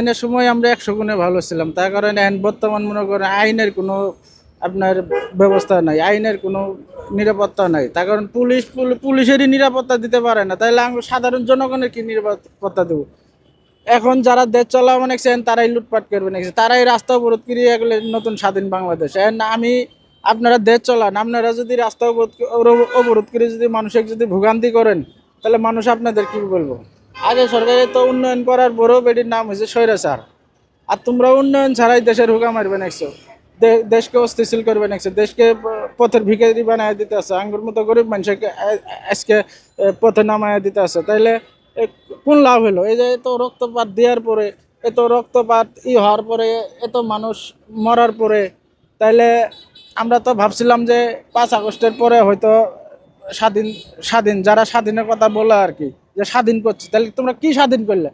আইনের সময় আমরা একশো গুণে ভালো ছিলাম। তার কারণে এখন বর্তমান মনে করেন আইনের কোনো আপনার ব্যবস্থা নাই, আইনের কোনো নিরাপত্তা নাই। তার কারণ পুলিশ, পুল- পুলিশেরই নিরাপত্তা দিতে পারে না। তাহলে আমরা সাধারণ জনগণের কি নিরাপত্তা দেবো? এখন যারা দেশ চলা অনেকছেন তারাই লুটপাট করবে নাকি? তারাই রাস্তা অবরোধ করিয়ে এগুলো নতুন স্বাধীন বাংলাদেশ। আমি, আপনারা দেশ চলান, আপনারা যদি রাস্তা অবরোধ- অবরোধ করে যদি মানুষের যদি ভোগান্তি করেন, তাহলে মানুষ আপনাদের কি বলব? আগে সরকারে তো উন্নয়ন করার বড় বেটির নাম হয়েছে স্বৈরাচার। আর তোমরা উন্নয়ন ছাড়াই দেশের হুকা মারবে নেক্সো দেশকে অস্থিতিশীল করবে নেক্সো দেশকে পথের ভিখারি বানায় দিতে আছে। আঙ্গুর মতো গরিব মানুষকে আজকে পথে নামায় দিতে আছে। তাইলে কোন লাভ হলো এই যে এত রক্তপাত দেওয়ার পরে, এত রক্তপাত ই হওয়ার পরে, এত মানুষ মরার পরে, তাইলে আমরা তো ভাবছিলাম যে পাঁচ আগস্টের পরে হয়তো স্বাধীন স্বাধীন যারা স্বাধীনের কথা বলে আর কি যে স্বাধীন করছে, তাহলে তোমরা কি স্বাধীন করলে?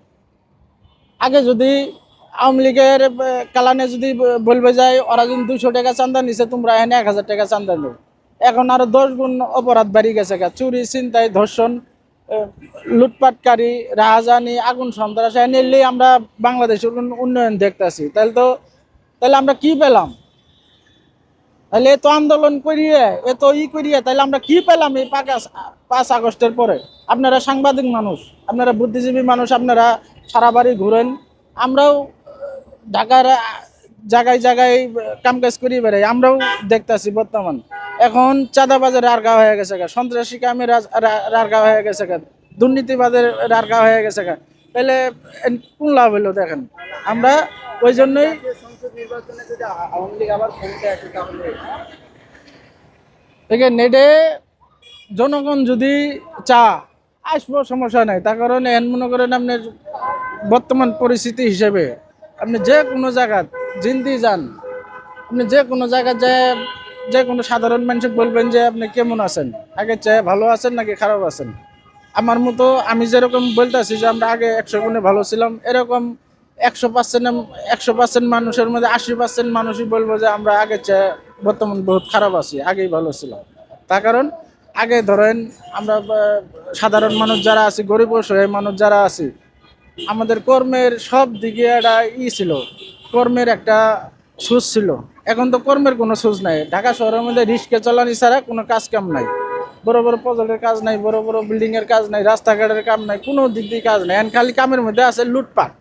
আগে যদি আওয়ামী লীগের কালানে যদি বলবে যায় ওরা যদি দুশো টাকা চান্দা নিছে, তোমরা এখানে এক হাজার টাকা চান্দা নেবে। এখন আরও দশ গুণ অপরাধ বাড়ি গেছে গা। চুরি, ছিনতাই, ধর্ষণ লুটপাটকারী, রাহাজানি, আগুন সন্ত্রাস এনে আমরা বাংলাদেশের উন্নয়ন দেখতেছি। তাহলে তো, তাহলে আমরা কি পেলাম? তাহলে এত আন্দোলন করিয়ে এত ই করিয়ে, তাহলে আমরা কি পেলাম এই পাঁচ আগস্টের পরে? আপনারা সাংবাদিক মানুষ, আপনারা বুদ্ধিজীবী মানুষ, আপনারা সারা বাড়ি ঘুরেন, আমরাও ঢাকার জায়গায় জায়গায় কাম কাজ করি বেড়াই, আমরাও দেখতাছি বর্তমান। এখন চাঁদাবাজের রারগা হয়ে গেছে গা, সন্ত্রাসী রা- রারগা হয়ে গেছে গা, দুর্নীতিবাদের রারগা হয়ে গেছে গা। তাহলে কোন লাভ হলো দেখেন? আমরা ওই জন্যই থেকে নেটে জনগণ যদি চা আসব সমস্যা নাই। তার কারণে এন মনে করেন আপনার বর্তমান পরিস্থিতি হিসেবে আপনি যে কোনো জায়গা জিন্দি যান। আপনি যে কোনো জায়গায় যে যে কোনো সাধারণ মানুষ বলবেন যে আপনি কেমন আছেন? আগে চেয়ে ভালো আছেন নাকি খারাপ আছেন? আমার মতো আমি যেরকম বলতেছি যে আমরা আগে একশো গুণে ভালো ছিলাম এরকম একশো পার্সেন্ট একশো পার্সেন্ট মানুষের মধ্যে আশি পার্সেন্ট মানুষই বলব যে আমরা আগে চেয়ে বর্তমান বহুত খারাপ আছি, আগেই ভালো ছিলাম। তার কারণ, আগে ধরেন আমরা সাধারণ মানুষ যারা আছি, গরিব অসহায় মানুষ যারা আছি, আমাদের কর্মের সব দিকে একটা ই ছিল, কর্মের একটা সুজ ছিল। এখন তো কর্মের কোনো সুজ নাই। ঢাকা শহরের মধ্যে রিস্কে চালানি ছাড়া কোনো কাজ কাম নাই। বড় বড় প্রজেক্টের কাজ নাই, বড় বড় বিল্ডিংয়ের কাজ নাই, রাস্তাঘাটের কাম নাই, কোনো দিক দিয়ে কাজ নাই। এখন খালি কামের মধ্যে আছে লুটপাট।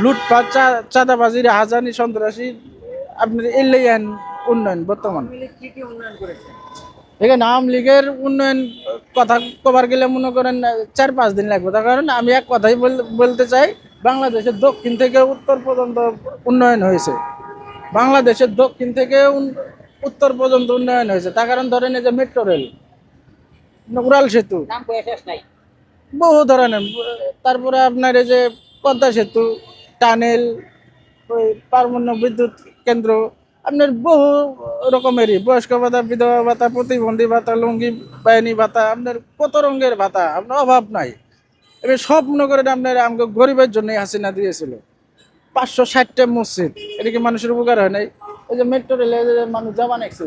লুটপাট চা- চাঁদাবাজি হাজানি সন্ত্রাসী আপনার এলেই এখন উন্নয়ন বর্তমান। এখানে আওয়ামী লীগের উন্নয়ন কথা কবার গেলে মনে করেন চার পাঁচ দিন লাগবে। তার কারণ আমি এক কথাই বল- বলতে চাই বাংলাদেশের দক্ষিণ থেকে উত্তর পর্যন্ত উন্নয়ন হয়েছে। বাংলাদেশের দক্ষিণ থেকে উত্তর পর্যন্ত উন্নয়ন হয়েছে। তার কারণ ধরেন এই যে মেট্রো রেল উড়াল সেতু। বহু ধরনের তারপরে আপনার এই যে পদ্মা সেতু টানেল, ওই পারমাণ্য বিদ্যুৎ কেন্দ্র, আপনার বহু রকমেরই, বয়স্ক ভাতা, বিধবা ভাতা, প্রতিবন্ধী ভাতা, লুঙ্গি, বাহিনী ভাতা, আপনার কত রঙের ভাতা, আপনার অভাব নাই। এবার সব মনে করেন আপনার আমাকে গরিবের জন্য হাসিনা দিয়েছিল। পাঁচশো ষাটটা মসজিদ, এটা কি মানুষের উপকার হয় নাই? এই যে মেট্রো রেলে মানুষ যাওয়া নাকছে,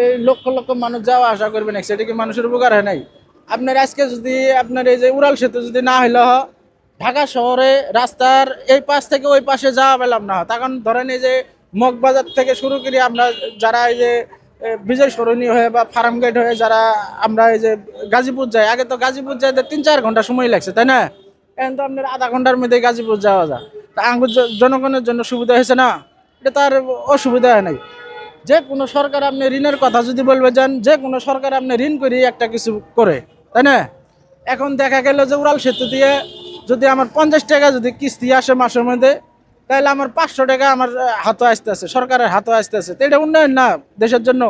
এই লক্ষ লক্ষ মানুষ যাওয়া আসা করবে নাকছে, এটা কি মানুষের উপকার হয় নাই? আপনার আজকে যদি আপনার এই যে উড়াল সেতু যদি না হইলে হয় ঢাকা শহরে রাস্তার এই পাশ থেকে ওই পাশে যাওয়া পেলাম না। তখন ধরেন এই যে মগবাজার থেকে শুরু করি আমরা, যারা এই যে বিজয় সরণী হয়ে বা ফার্ম গেট হয়ে যারা আমরা এই যে গাজীপুর যাই, আগে তো গাজীপুর যাইতে তিন চার ঘণ্টা সময় লাগছে, তাই না? এখন তো আপনার আধা ঘণ্টার মধ্যে গাজীপুর যাওয়া যায়। তা আঙ্গুর জনগণের জন্য সুবিধা হয়েছে না? এটা তার অসুবিধা হয় নাই। যে কোনো সরকার আপনি ঋণের কথা যদি বলবে যান, যে কোনো সরকার আপনি ঋণ করি একটা কিছু করে, তাই না? এখন দেখা গেল যে উড়াল সেতু দিয়ে যদি আমার পঞ্চাশ টাকা যদি কিস্তি আসে মাসের মধ্যে, তাহলে আমার পাঁচশো টাকা আমার হাতে আসতে আছে, সরকারের হাতে আসতে আছে। তো এটা উন্নয়ন না, দেশের জন্য,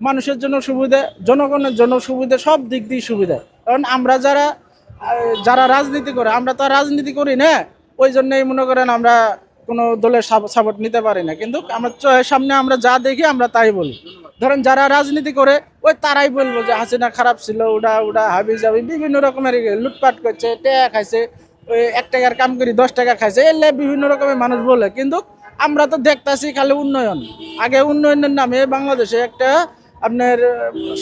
মানুষের জন্য সুবিধা, জনগণের জন্য সুবিধা, সব দিক দিয়ে সুবিধা। কারণ আমরা যারা যারা রাজনীতি করে, আমরা তো রাজনীতি করি না, ওই জন্যই মনে করেন আমরা কোনো দলের সাপোর্ট নিতে পারি না। কিন্তু আমরা সামনে আমরা যা দেখি, আমরা তাই বলি। ধরেন যারা রাজনীতি করে, ওই তারাই বলব যে হাসিনা খারাপ ছিল, উডা উডা হাবি যাবি বিভিন্ন রকমের লুটপাট করছে, টেয়া খাইছে এক টাকার কাম করি, দশ টাকা খাইছে। এলে বিভিন্ন রকমের মানুষ বলে, কিন্তু আমরা তো দেখতাছি খালি উন্নয়ন। আগে উন্নয়নের নামে বাংলাদেশে একটা আপনার,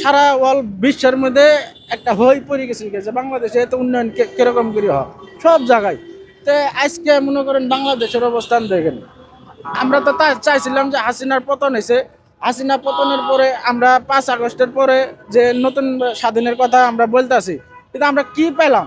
সারা ওয়াল বিশ্বের মধ্যে একটা হই পড়ে গেছিল যে বাংলাদেশে এত উন্নয়ন কীরকম করে হয়? সব জায়গায়। তো আজকে মনে করেন বাংলাদেশের অবস্থান দেখেন। আমরা তো তা চাইছিলাম যে হাসিনার পতন হয়েছে হাসিনা পতনের পরে আমরা পাঁচ আগস্টের পরে যে নতুন স্বাধীনের কথা আমরা বলতেছি কিন্তু আমরা কি পেলাম?